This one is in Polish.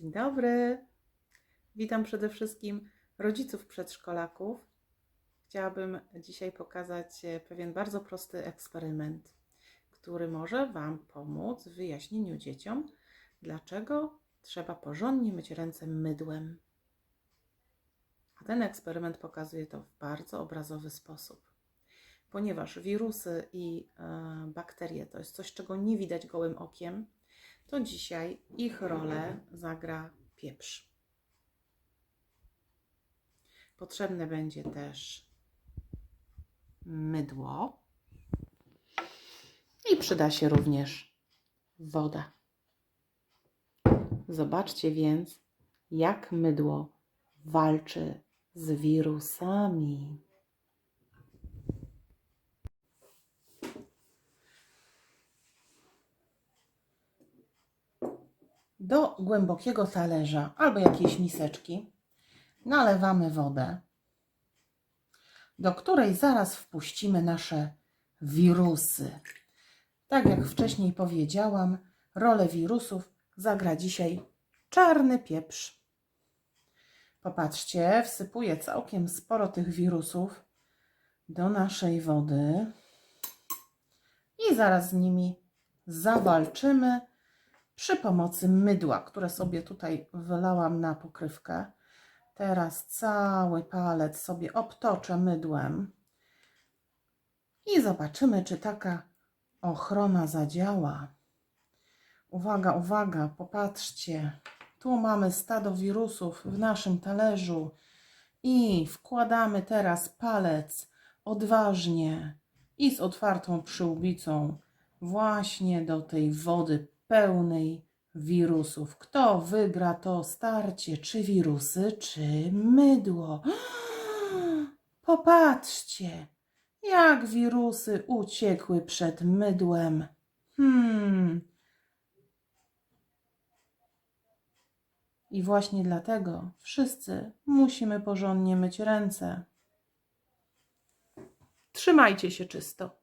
Dzień dobry. Witam przede wszystkim rodziców przedszkolaków. Chciałabym dzisiaj pokazać e, pewien bardzo prosty eksperyment, który może Wam pomóc w wyjaśnieniu dzieciom, dlaczego trzeba porządnie myć ręce mydłem. A ten eksperyment pokazuje to w bardzo obrazowy sposób. Ponieważ wirusy i e, bakterie to jest coś, czego nie widać gołym okiem, to dzisiaj ich rolę zagra pieprz. Potrzebne będzie też mydło i przyda się również woda. Zobaczcie więc, jak mydło walczy z wirusami. Do głębokiego talerza albo jakiejś miseczki nalewamy wodę, do której zaraz wpuścimy nasze wirusy. Tak jak wcześniej powiedziałam, rolę wirusów zagra dzisiaj czarny pieprz. Popatrzcie, wsypuję całkiem sporo tych wirusów do naszej wody i zaraz z nimi zawalczymy przy pomocy mydła, które sobie tutaj wylałam na pokrywkę. Teraz cały palec sobie obtoczę mydłem i zobaczymy, czy taka ochrona zadziała. Uwaga, uwaga, popatrzcie. Tu mamy stado wirusów w naszym talerzu i wkładamy teraz palec odważnie i z otwartą przyłbicą właśnie do tej wody pełnej wirusów. Kto wygra to starcie? Czy wirusy, czy mydło? Popatrzcie, jak wirusy uciekły przed mydłem. Hmm. I właśnie dlatego wszyscy musimy porządnie myć ręce. Trzymajcie się czysto.